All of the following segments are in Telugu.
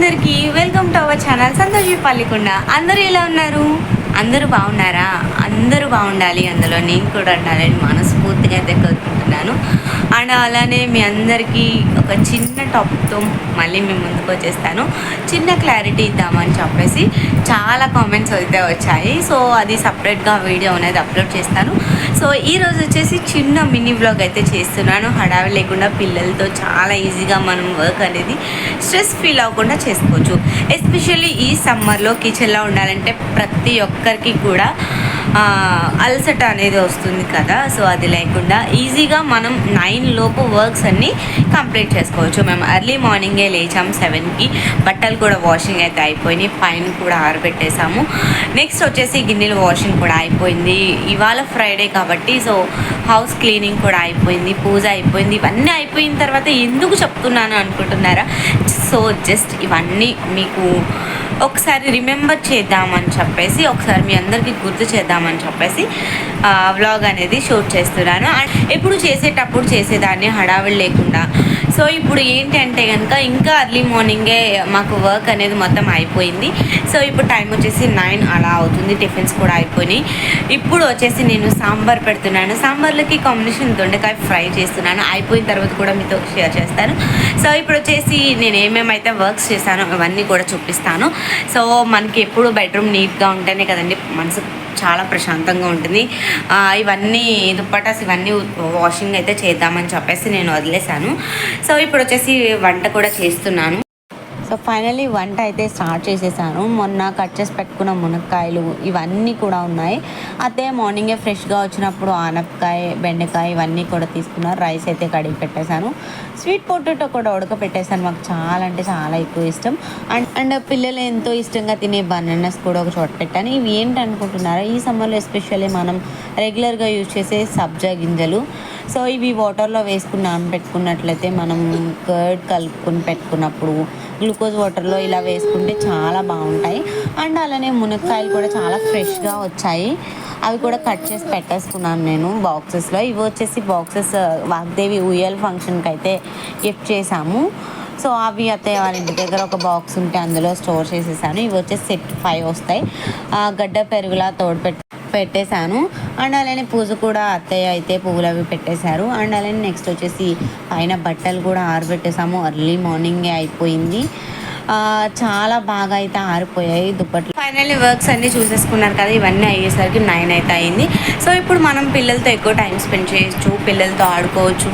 అందరికీ welcome to our channel Santoshi Pallikonda. అందరూ ఎలా ఉన్నారు? అందరూ బాగున్నారా? అందరూ బాగుండాలి. అందులో నేను కూడా ఉండాలని మనస్ఫూర్తిగా అయితే కోరుకుంటున్నాను. అండ్ అలానే మీ అందరికీ ఒక చిన్న టాపిక్తో మళ్ళీ మేము ముందుకు వచ్చేస్తాను. చిన్న క్లారిటీ ఇద్దామని చెప్పేసి చాలా కామెంట్స్ అయితే వచ్చాయి. సో అది సపరేట్గా వీడియో అనేది అప్లోడ్ చేస్తాను. సో ఈరోజు వచ్చేసి చిన్న మినీ బ్లాగ్ అయితే చేస్తున్నాను. హడావి లేకుండా పిల్లలతో చాలా ఈజీగా మనం వర్క్ అనేది స్ట్రెస్ ఫీల్ అవ్వకుండా చేసుకోవచ్చు. ఎస్పెషల్లీ ఈ సమ్మర్లో కిచెన్లో ఉండాలంటే ప్రతి ఒక్కరికి కూడా అలసట అనేది వస్తుంది కదా సో అది లేకుండా ఈజీగా మనం నైన్ లోపు వర్క్స్ అన్నీ కంప్లీట్ చేసుకోవచ్చు. మేము ఎర్లీ మార్నింగే లేచాం సెవెన్కి బట్టలు కూడా వాషింగ్ అయితే అయిపోయినాయి పైన కూడా ఆరబెట్టేసాము నెక్స్ట్ వచ్చేసి గిన్నెలు వాషింగ్ కూడా అయిపోయింది. ఇవాళ ఫ్రైడే కాబట్టి సో హౌస్ క్లీనింగ్ కూడా అయిపోయింది పూజ అయిపోయింది. ఇవన్నీ అయిపోయిన తర్వాత ఎందుకు చెప్తున్నాను అనుకుంటున్నారా? సో జస్ట్ ఇవన్నీ మీకు ఒకసారి రిమెంబర్ చేద్దామని చెప్పేసి ఒకసారి మీ అందరికీ గుర్తు చేద్దామని చెప్పేసి వ్లాగ్ అనేది షూట్ చేస్తున్నాను. అండ్ ఎప్పుడు చేసేటప్పుడు చేసేదాన్ని హడావిడి లేకుండా. సో ఇప్పుడు ఏంటంటే కనుక ఇంకా అర్లీ మార్నింగే మాకు వర్క్ అనేది మొత్తం అయిపోయింది. సో ఇప్పుడు టైం వచ్చేసి నైన్ అలా అవుతుంది. టిఫిన్స్ కూడా అయిపోయినాయి. ఇప్పుడు వచ్చేసి నేను సాంబార్ పెడుతున్నాను. సాంబార్లకి కాంబినేషన్ దొండకాయ ఫ్రై చేస్తున్నాను. అయిపోయిన తర్వాత కూడా మీతో షేర్ చేస్తాను. సో ఇప్పుడు వచ్చేసి నేను ఏమేమైతే వర్క్స్ చేశానో అవన్నీ కూడా చూపిస్తాను. సో మనకి ఎప్పుడు బెడ్రూమ్ నీట్గా ఉంటేనే కదండి మనసు చాలా ప్రశాంతంగా ఉంటుంది. ఆ, ఇవన్నీ దుప్పటాస్ ఇవన్నీ వాషింగ్ అయితే చేద్దామని చెప్పేసి నేను వదిలేశాను. సో ఇప్పుడు వచ్చేసి వంట కూడా చేస్తున్నాను. సో ఫైనలీ వంట అయితే స్టార్ట్ చేసేసాను. మొన్న కట్ చేసి పెట్టుకున్న మునక్కాయలు ఇవన్నీ కూడా ఉన్నాయి. అదే మార్నింగే ఫ్రెష్గా వచ్చినప్పుడు ఆనపకాయ బెండకాయ ఇవన్నీ కూడా తీసుకున్నారు రైస్ అయితే కడిగి పెట్టేశాను. స్వీట్ పొటాటో కూడా ఉడకపెట్టేశాను. మాకు చాలా అంటే చాలా ఎక్కువ ఇష్టం. అండ్ అండ్ పిల్లలు ఎంతో ఇష్టంగా తినే బనానాస్ కూడా ఒక చోట పెట్టాను. ఇవి ఏంటి అనుకుంటున్నారా? ఈ సమ్మర్లో ఎస్పెషల్లీ మనం రెగ్యులర్గా యూజ్ చేసే సబ్జా గింజలు. సో ఇవి వాటర్లో వేసుకుని నానబెట్టుకున్నట్లయితే మనం కర్డ్ కలుపుకుని పెట్టుకున్నప్పుడు గ్లూకోజ్ వాటర్లో ఇలా వేసుకుంటే చాలా బాగుంటాయి. అండ్ అలానే మునక్కాయలు కూడా చాలా ఫ్రెష్గా వచ్చాయి. అవి కూడా కట్ చేసి పెట్టేసుకున్నాను నేను బాక్సెస్లో. ఇవి వచ్చేసి బాక్సెస్ వాగ్దేవి ఉయ్యల్ ఫంక్షన్కి అయితే గిఫ్ట్ చేశాము. సో అవి అయితే వాళ్ళ ఇంటి దగ్గర ఒక బాక్స్ ఉంటే అందులో స్టోర్ చేసేసాను. ఇవి వచ్చేసి సెట్ ఫైవ్ వస్తాయి. ఆ, గడ్డ పెరుగులా తోడు పెట్టి పెట్టేశాను. అండ్ అలానే పూజ కూడా అత్తయ్య అయితే పువ్వులు అవి పెట్టేశారు. అండ్ అలానే నెక్స్ట్ వచ్చేసి పైన బట్టలు కూడా ఆరబెట్టేసాము ఎర్లీ మార్నింగే అయిపోయింది. చాలా బాగా అయితే ఆరిపోయాయి దుప్పట్లు. ఫైనల్లీ వర్క్స్ అన్నీ చూసేసుకున్నారు కదా ఇవన్నీ అయ్యేసరికి నైన్ అయితే అయింది. సో ఇప్పుడు మనం పిల్లలతో ఎక్కువ టైం స్పెండ్ చేయొచ్చు పిల్లలతో ఆడుకోవచ్చు.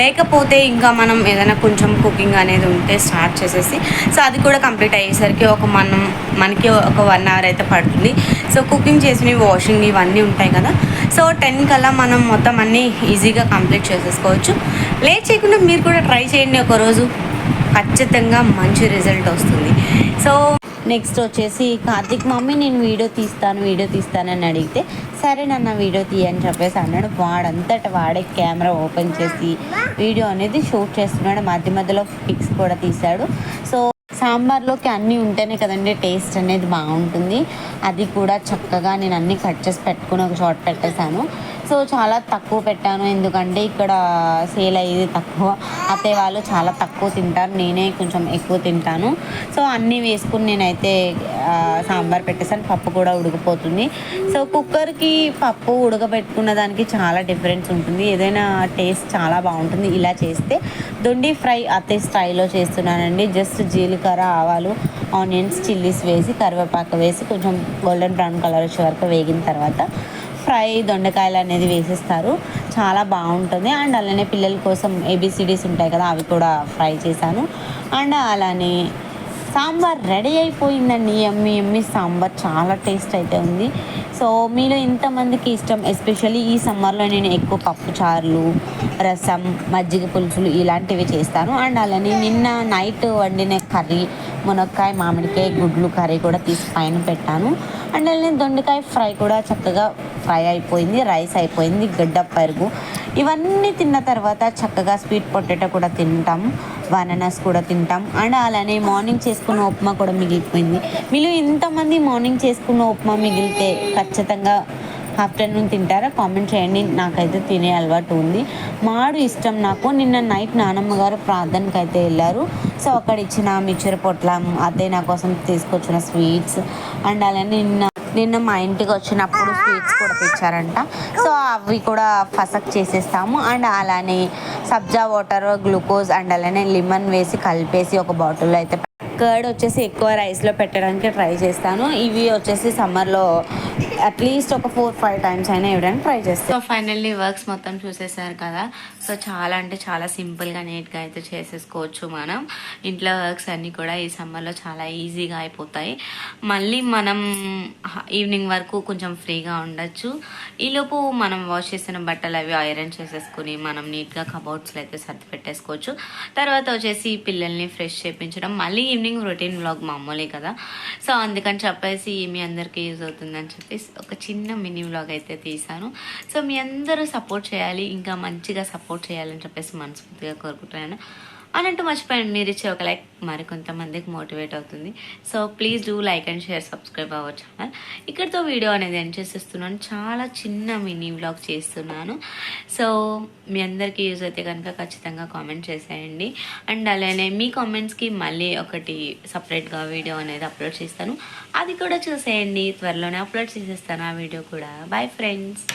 లేకపోతే ఇంకా మనం ఏదైనా కొంచెం కుకింగ్ అనేది ఉంటే స్టార్ట్ చేసేసి సో అది కూడా కంప్లీట్ అయ్యేసరికి ఒక మనం మనకి ఒక వన్ అవర్ అయితే పడుతుంది. సో కుకింగ్ చేసినవి వాషింగ్ ఇవన్నీ ఉంటాయి కదా. సో టెన్ కల్లా మనం మొత్తం అన్నీ ఈజీగా కంప్లీట్ చేసేసుకోవచ్చు. లేట్ చేయకుండా మీరు కూడా ట్రై చేయండి ఒకరోజు. ఖచ్చితంగా మంచి రిజల్ట్ వస్తుంది. సో నెక్స్ట్ వచ్చేసి కార్తిక్ మమ్మీ నేను వీడియో తీస్తాను వీడియో తీస్తానని అడిగితే సరే నన్న వీడియో తీయని చెప్పేసి అన్నాడు. వాడంతట వాడే కెమెరా ఓపెన్ చేసి వీడియో అనేది షూట్ చేస్తున్నాడు. మధ్య మధ్యలో పిక్స్ కూడా తీశాడు. సో సాంబార్లోకి అన్నీ ఉంటేనే కదండి టేస్ట్ అనేది బాగుంటుంది. అది కూడా చక్కగా నేను అన్నీ కట్ చేసి పెట్టుకుని ఒక షార్ట్ పెట్టేశాను. సో చాలా తక్కువ పెట్టాను. ఎందుకంటే ఇక్కడ సేల్ అయ్యేది తక్కువ. అత్తయ్య వాళ్ళు చాలా తక్కువ తింటారు. నేనే కొంచెం ఎక్కువ తింటాను. సో అన్నీ వేసుకుని నేనైతే సాంబార్ పెట్టేసాను పప్పు కూడా ఉడికిపోతుంది. సో కుక్కర్కి పప్పు ఉడకబెట్టుకున్న దానికి చాలా డిఫరెన్స్ ఉంటుంది. ఏదైనా టేస్ట్ చాలా బాగుంటుంది ఇలా చేస్తే. దొండి ఫ్రై అత్తయ్య స్టైల్లో చేస్తున్నానండి. జస్ట్ జీలకర్ర ఆవాలు ఆనియన్స్ చిల్లీస్ వేసి కరివేపాకు వేసి కొంచెం గోల్డెన్ బ్రౌన్ కలర్ వచ్చే వరకు వేగిన తర్వాత ఫ్రై దొండకాయలు అనేది వేసేస్తారు. చాలా బాగుంటుంది. అండ్ అలానే పిల్లల కోసం ఏబిసిడీస్ ఉంటాయి కదా అవి కూడా ఫ్రై చేశాను. అండ్ అలానే సాంబార్ రెడీ అయిపోయిందండి. ఎమ్మి ఎమ్మి సాంబార్ చాలా టేస్ట్ అయితే ఉంది. సో మీలో ఇంతమందికి ఇష్టం ఎస్పెషల్లీ ఈ సమ్మర్లో నేను ఎక్కువ పప్పు చారులు రసం మజ్జిగ పులుసులు ఇలాంటివి చేస్తాను. అండ్ అలానే నిన్న నైట్ వండిన కర్రీ మునక్కాయ మామిడికాయ గుడ్లు కర్రీ కూడా తీసి పైన పెట్టాను. అండ్ అలానే దొండకాయ ఫ్రై కూడా చక్కగా ఫ్రై అయిపోయింది రైస్ అయిపోయింది గడ్డ పెరుగు. ఇవన్నీ తిన్న తర్వాత చక్కగా స్వీట్ పొటాటో కూడా తింటాం బనానాస్ కూడా తింటాం. అండ్ అలానే మార్నింగ్ చేసుకున్న ఉప్మా కూడా మిగిలిపోయింది. మీరు ఇంతమంది మార్నింగ్ చేసుకున్న ఉప్మా మిగిలితే ఖచ్చితంగా ఆఫ్టర్నూన్ తింటారా? కామెంట్ చేయండి. నాకైతే తినే అలవాటు ఉంది. మాడు ఇష్టం నాకు. నిన్న నైట్ నానమ్మ గారు ప్రార్థనకి అయితే వెళ్ళారు. సో అక్కడ ఇచ్చిన మిక్చర్ పొట్ల అదే నా కోసం తీసుకొచ్చిన స్వీట్స్. అండ్ అలానే నిన్న నిన్న మా ఇంటికి వచ్చినప్పుడు స్వీట్స్ కూడా తెచ్చారంట. సో అవి కూడా ఫసక్ చేసేస్తాము. అండ్ అలానే సబ్జా వాటర్ గ్లూకోజ్ అండ్ అలానే లిమన్ వేసి కలిపేసి ఒక బాటిల్లో అయితే కర్డ్ వచ్చేసి ఎక్కువ రైస్లో పెట్టడానికి ట్రై చేస్తాను. ఇవి వచ్చేసి సమ్మర్లో అట్లీస్ట్ ఒక ఫోర్ ఫైవ్ టైమ్స్ అయినా ఇవ్వడానికి ట్రై చేస్తాను. సో ఫైనల్లీ వర్క్స్ మొత్తం చూసేసారు కదా. సో చాలా అంటే చాలా సింపుల్గా నీట్గా అయితే చేసేసుకోవచ్చు మనం. ఇంట్లో వర్క్స్ అన్నీ కూడా ఈ సమ్మర్లో చాలా ఈజీగా అయిపోతాయి. మళ్ళీ మనం ఈవినింగ్ వరకు కొంచెం ఫ్రీగా ఉండొచ్చు. ఈలోపు మనం వాష్ చేసిన బట్టలు అవి ఐరన్ చేసేసుకుని మనం నీట్గా కబోర్డ్స్లో అయితే సర్ది పెట్టేసుకోవచ్చు. తర్వాత వచ్చేసి పిల్లల్ని ఫ్రెష్ చేయించడం మళ్ళీ ఈవినింగ్ రొటీన్ వ్లాగ్ మామూలే కదా. సో అందుకని చెప్పేసి మీ అందరికీ యూజ్ అవుతుందని చెప్పేసి ఒక చిన్న మినీ వ్లాగ్ అయితే తీశాను. సో మీ అందరూ సపోర్ట్ చేయాలి ఇంకా మంచిగా సపోర్ట్ చేయాలని చెప్పేసి మనస్ఫూర్తిగా కోరుకుంటున్నాను. అనంటూ మర్చిపోయాను మీరు ఇచ్చే ఒక లైక్ మరి కొంతమందికి మోటివేట్ అవుతుంది. So please do like and share subscribe అవ్వ ఛానల్. ఇక్కడితో వీడియో అనేది ఎండ్ చేసేస్తున్నాను. చాలా చిన్న మినీ వ్లాగ్ చేస్తున్నాను. సో మీ అందరికీ యూజ్ అయితే కనుక ఖచ్చితంగా కామెంట్ చేసేయండి. అండ్ అలానే మీ కామెంట్స్కి మళ్ళీ ఒకటి సపరేట్గా వీడియో అనేది అప్లోడ్ చేస్తాను. అది కూడా చూసేయండి. త్వరలోనే అప్లోడ్ చేసేస్తాను ఆ వీడియో కూడా. Bye friends